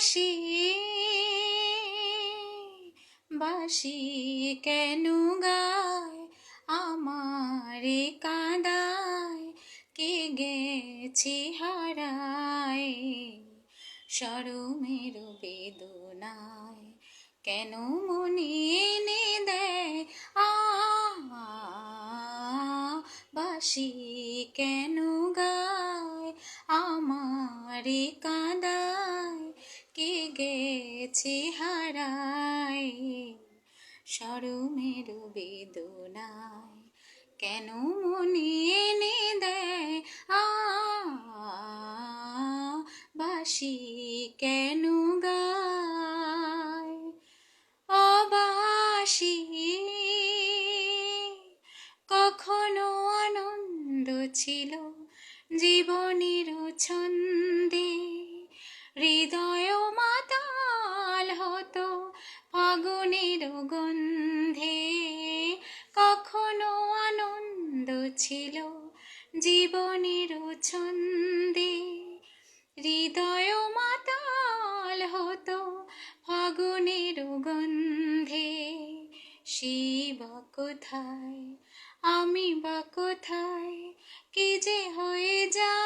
বাসি বাসি কেন গায়? আমারে কাঁদায়, কে গেছি হারায়? সরমের বেদনায় কেন মনে এনে দেয়? আ বাসি কেন গায়? আমারে কাঁদায় গেছে হারায় সরমের বেদনায় কেন মনে এনে দেয়? আ বাসি কেন গায়? অবাসি কখনো আনন্দ ছিল জীবনের ছন্দে কখনো আনন্দ ছিল জীবনের ছন্দে। হৃদয় মাতাল হতো ফাগুনের গন্ধে। শিব কোথায়? আমি বা কোথায়? কি যে হয়ে যা